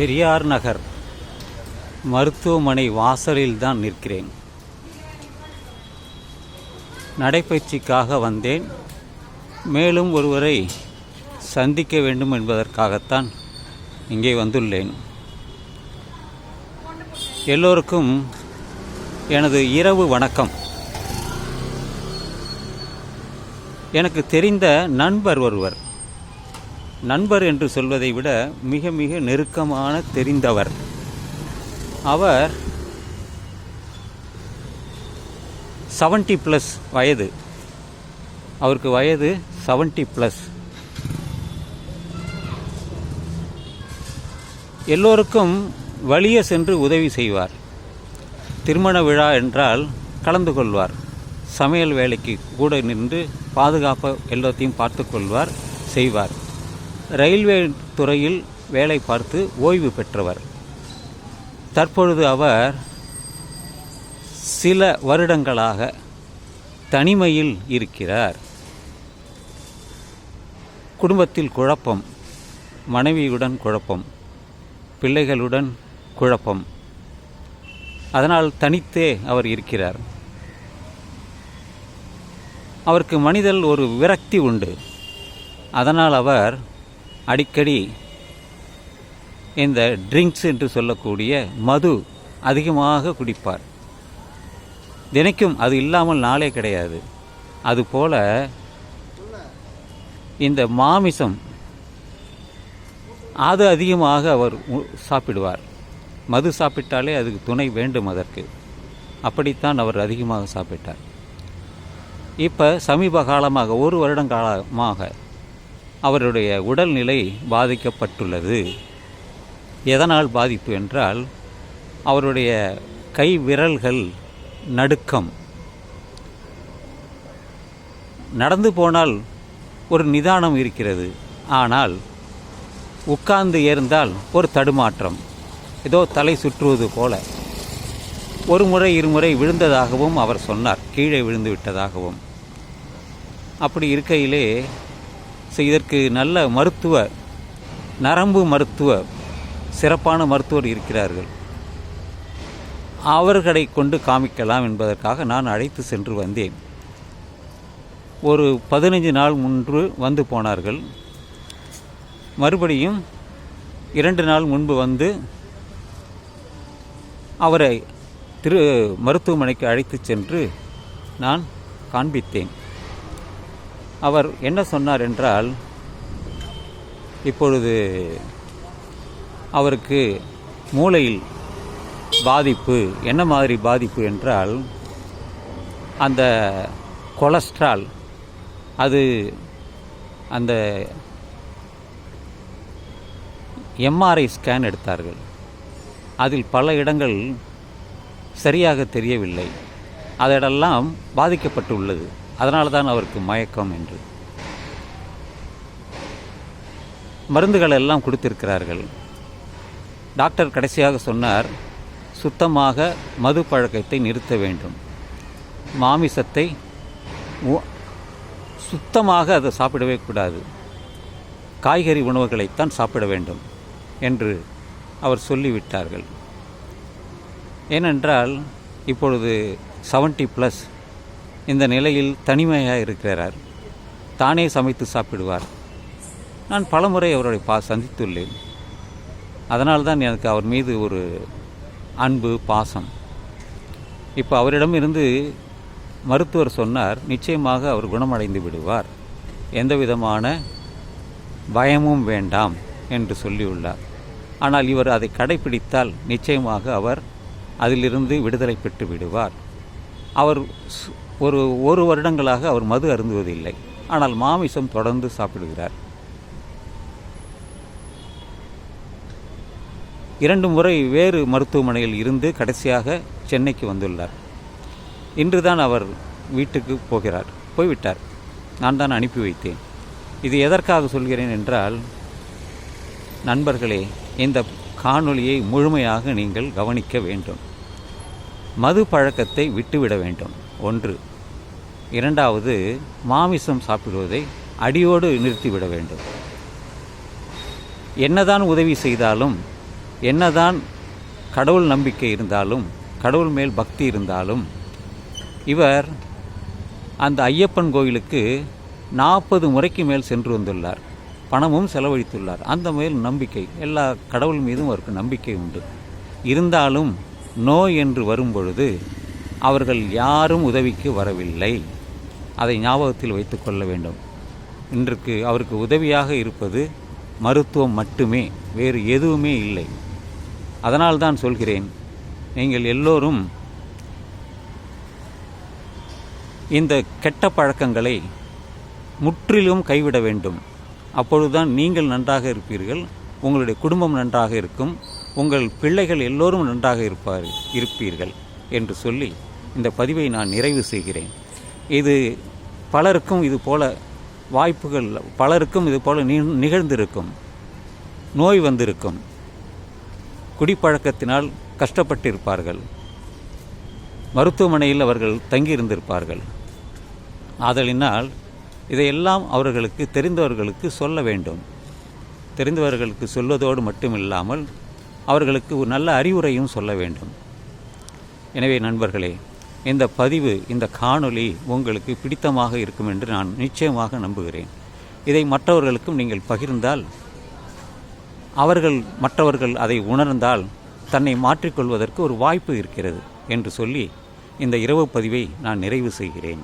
பெரியார் நகர். மருத்துவமனை வாசலில் தான் நிற்கிறேன். நடைப்பயிற்சிக்காக வந்தேன். மேலும் ஒருவரை சந்திக்க வேண்டும் என்பதற்காகத்தான் இங்கே வந்துள்ளேன். எல்லோருக்கும் எனது இரவு வணக்கம். எனக்கு தெரிந்த நண்பர் ஒருவர். நண்பர் என்று சொல்வதை விட மிக மிக நெருக்கமான தெரிந்தவர். அவர் செவன்ட்டி ப்ளஸ் வயது. அவருக்கு வயது செவன்ட்டி ப்ளஸ் எல்லோருக்கும் வழியே சென்று உதவி செய்வார். திருமண விழா என்றால் கலந்து கொள்வார். சமையல் வேலைக்கு கூட நின்று பாதுகாப்பாக எல்லாத்தையும் பார்த்து கொள்வார் செய்வார். ரயில்வே துறையில் வேலை பார்த்து ஓய்வு பெற்றவர். தற்பொழுது அவர் சில வருடங்களாக தனிமையில் இருக்கிறார். குடும்பத்தில் குழப்பம் மனைவியுடன் குழப்பம் பிள்ளைகளுடன் குழப்பம். அதனால் தனித்தே அவர் இருக்கிறார். அவருக்கு மனிதல் ஒரு விரக்தி உண்டு. அதனால் அவர் அடிக்கடி இந்த ட்ரிங்க்ஸ் என்று சொல்லக்கூடிய மது அதிகமாக குடிப்பார். தினைக்கும் அது இல்லாமல் நாளே கிடையாது. அதுபோல இந்த மாமிசம் அது அதிகமாக அவர் உ- சாப்பிடுவார். மது சாப்பிட்டாலே அதுக்கு துணை வேண்டும் அதற்கு. அப்படித்தான் அவர் அதிகமாக சாப்பிட்டார். இப்போ சமீப காலமாக ஒரு வருடம் காலமாக அவருடைய உடல்நிலை பாதிக்கப்பட்டுள்ளது. எதனால் பாதிப்பு என்றால் அவருடைய கை விரல்கள் நடுக்கம். நடந்து போனால் ஒரு நிதானம் இருக்கிறது. ஆனால் உட்கார்ந்து ஏறிந்தால் ஒரு தடுமாற்றம். ஏதோ தலை சுற்றுவது போல. ஒரு முறை இருமுறை விழுந்ததாகவும் அவர் சொன்னார். கீழே விழுந்து விட்டதாகவும். அப்படி இருக்கையிலே ஸோ இதற்கு நல்ல மருத்துவ நரம்பு மருத்துவ சிறப்பான மருத்துவர் இருக்கிறார்கள். அவர்களை கொண்டு காமிக்கலாம் என்பதற்காக நான் அழைத்து சென்று வந்தேன். ஒரு பதினைஞ்சு நாள் முன்பு வந்து போனார்கள். மறுபடியும் இரண்டு நாள் முன்பு வந்து அவரை திரு மருத்துவமனைக்கு அழைத்து சென்று நான் காண்பித்தேன். அவர் என்ன சொன்னார் என்றால் இப்பொழுது அவருக்கு மூளையில் பாதிப்பு என்ன மாதிரி பாதிப்பு என்றால் அந்த கொலஸ்ட்ரால் அது அந்த எம்ஆர்ஐ ஸ்கேன் எடுத்தார்கள். அதில் பல இடங்கள் சரியாக தெரியவில்லை. அதெல்லாம் பாதிக்கப்பட்டுள்ளது. அதனால தான் அவருக்கு மயக்கம் என்று. மருந்துகள் எல்லாம் கொடுத்திருக்கிறார்கள். டாக்டர் கடைசியாக சொன்னார் சுத்தமாக மது பழக்கத்தை நிறுத்த வேண்டும். மாமிசத்தை உ- சுத்தமாக அதை சாப்பிடவே கூடாது. காய்கறி உணவுகளைத்தான் சாப்பிட வேண்டும் என்று அவர் சொல்லிவிட்டார்கள். ஏனென்றால் இப்பொழுது 70 ப்ளஸ் இந்த நிலையில் தனிமையாக இருக்கிறார். தானே சமைத்து சாப்பிடுவார். நான் பலமுறை அவரை பா சந்தித்துள்ளேன். அதனால்தான் எனக்கு அவர் மீது ஒரு அன்பு பாசம். இப்போ அவரிடம் இருந்து மருத்துவர் சொன்னார் நிச்சயமாக அவர் குணமடைந்து விடுவார். எந்த விதமான பயமும் வேண்டாம் என்று சொல்லியுள்ளார். ஆனால் இவர் அதை கடைபிடித்தால் நிச்சயமாக அவர் அதிலிருந்து விடுதலை பெற்று விடுவார். அவர் சு- ஒரு ஒரு வருடங்களாக அவர் மது அருந்துவதில்லை. ஆனால் மாமிசம் தொடர்ந்து சாப்பிடுகிறார். இரண்டு முறை வேறு மருத்துவமனையில் இருந்து கடைசியாக சென்னைக்கு வந்துள்ளார். இன்றுதான் அவர் வீட்டுக்கு போகிறார். போய்விட்டார். நான் தான் அனுப்பி வைத்தேன். இது எதற்காக சொல்கிறேன் என்றால் நண்பர்களே இந்த காணொளியை முழுமையாக நீங்கள் கவனிக்க வேண்டும். மது பழக்கத்தை விட்டுவிட வேண்டும். ஒன்று இரண்டாவது மாமிசம் சாப்பிடுவதை அடியோடு நிறுத்திவிட வேண்டும். என்னதான் உதவி செய்தாலும் என்னதான் கடவுள் நம்பிக்கை இருந்தாலும் கடவுள் மேல் பக்தி இருந்தாலும் இவர் அந்த ஐயப்பன் கோயிலுக்கு நாற்பது முறைக்கு மேல் சென்று வந்துள்ளார். பணமும் செலவழித்துள்ளார். அந்த மேல் நம்பிக்கை எல்லா கடவுள் மீதும் அவருக்கு நம்பிக்கை உண்டு. இருந்தாலும் நோய் என்று வரும்பொழுது அவர்கள் யாரும் உதவிக்கு வரவில்லை. அதை ஞாபகத்தில் வைத்துக்கொள்ள வேண்டும். இன்றைக்கு அவருக்கு உதவியாக இருப்பது மருத்துவம் மட்டுமே வேறு எதுவுமே இல்லை. அதனால்தான் சொல்கிறேன் நீங்கள் எல்லோரும் இந்த கெட்ட பழக்கங்களை முற்றிலும் கைவிட வேண்டும். அப்பொழுதுதான் நீங்கள் நன்றாக இருப்பீர்கள் உங்களுடைய குடும்பம் நன்றாக இருக்கும் உங்கள் பிள்ளைகள் எல்லோரும் நன்றாக இருப்பார் இருப்பீர்கள் என்று சொல்லி இந்த பதிவை நான் நிறைவு செய்கிறேன். இது பலருக்கும் இது போல வாய்ப்புகள் பலருக்கும் இது போல நிகழ்ந்திருக்கும். நோய் வந்திருக்கும். குடிப்பழக்கத்தினால் கஷ்டப்பட்டிருப்பார்கள். மருத்துவமனையில் அவர்கள் தங்கியிருந்திருப்பார்கள். ஆதலினால் இதையெல்லாம் அவர்களுக்கு தெரிந்தவர்களுக்கு சொல்ல வேண்டும். தெரிந்தவர்களுக்கு சொல்வதோடு மட்டுமில்லாமல் அவர்களுக்கு ஒரு நல்ல அறிவுரையும் சொல்ல வேண்டும். எனவே நண்பர்களே இந்த பதிவு இந்த காணொளி உங்களுக்கு பிடித்தமாக இருக்கும் என்று நான் நிச்சயமாக நம்புகிறேன். இதை மற்றவர்களுக்கும் நீங்கள் பகிர்ந்தால் அவர்கள் மற்றவர்கள் அதை உணர்ந்தால் தன்னை மாற்றிக்கொள்வதற்கு ஒரு வாய்ப்பு இருக்கிறது என்று சொல்லி இந்த இரவு பதிவை நான் நிறைவு செய்கிறேன்.